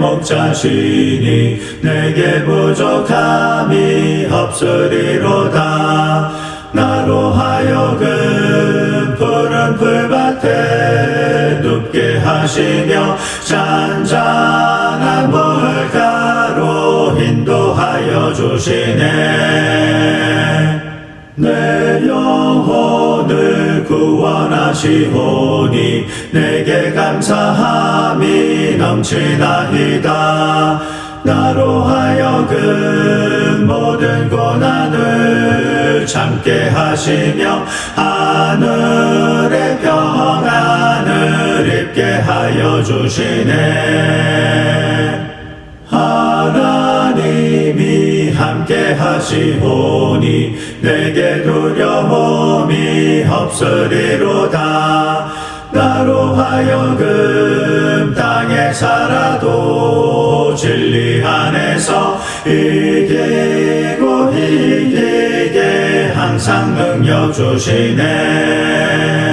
하나님은 나의 목자시니 내게 부족함이 없으리로다. 나로 하여금 푸른 풀밭에 눕게 하시며 잔잔한 물가로 인도하여 주시네 구원하시오니 내게 감사함이 넘치나이다 나로 하여금 모든 고난을 참게 하시며 하늘의 평안을 입게 하여 주시네. 하나님이 함께 하시오니 내게 두려 움이 없으리로다. 나로 하여금 땅에 살아도 진리 안에서 이기고 이기게 항상 능력 주시네